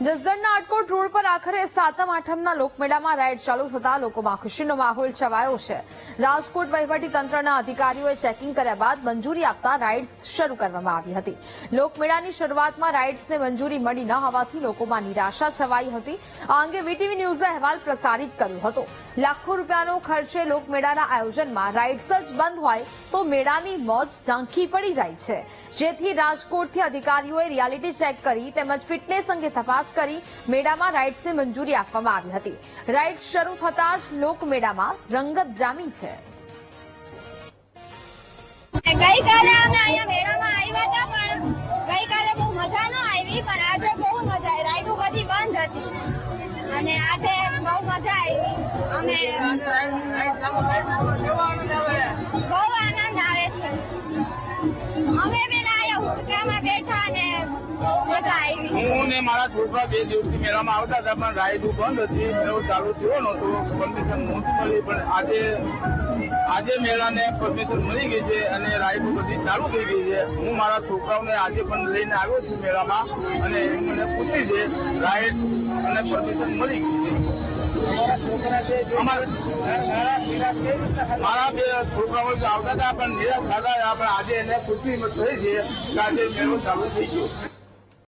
જસદણના Atkot road પર આખરે સાતમ આઠમના લોકમેળામાં રાઇડ ચાલુ થતા લોકોમાં ખુશીનો માહોલ છવાયો છે. રાજકોટ તંત્રના અધિકારીઓએ ચેકિંગ કર્યા બાદ મંજૂરી આપતા રાઇડ્સ શરૂ કરવામાં આવી હતી. લોકમેળાની શરૂઆતમાં રાઇડ્સને મંજૂરી મળી ન હોવાથી લોકોમાં નિરાશા છવાઈ હતી. આ અંગે વીટીવી ન્યૂઝે અહેવાલ પ્રસારિત કર્યો હતો. લાખો રૂપિયાનો ખર્ચે લોકમેળાના આયોજનમાં રાઇડ્સ જ બંધ હોય તો મેળાની મોજ ઝાંખી પડી જાય છે. જેથી રાજકોટથી અધિકારીઓએ રિયાલિટી ચેક કરી તેમજ ફિટનેસ અંગે તપાસ કરી મેળામાં રાઇડ્સને મંજૂરી આપવામાં આવી હતી. રાઇડ્સ શરૂ થતાં જ લોકમેળામાં રંગત જામી છે. ન અને આજે બહુ મજા આવી. અમે બહુ આનંદ આવે અમે પેલા બેઠા આવી હું ને મારા છોકરા બે દિવસથી મેળામાં આવતા હતા, પણ રાઈડ બંધ હતી, મેળો ચાલુ થયો નહોતો પરમિશન નહોતી મળી, પણ આજે આજે મેળાને પરમિશન મળી ગઈ છે અને રાઈડ બધી ચાલુ થઈ ગઈ છે. હું મારા છોકરાઓને આજે પણ લઈને આવ્યો છું મેળામાં અને મને પૂછી છે રાઈડ અને પરમિશન મળી ગઈ છે. મારા બે છોકરાઓ આવતા હતા, પણ નિરાશ થતા પણ આજે એને ખુશી થઈ છે કે આજે મેળો ચાલુ થઈ ગયો.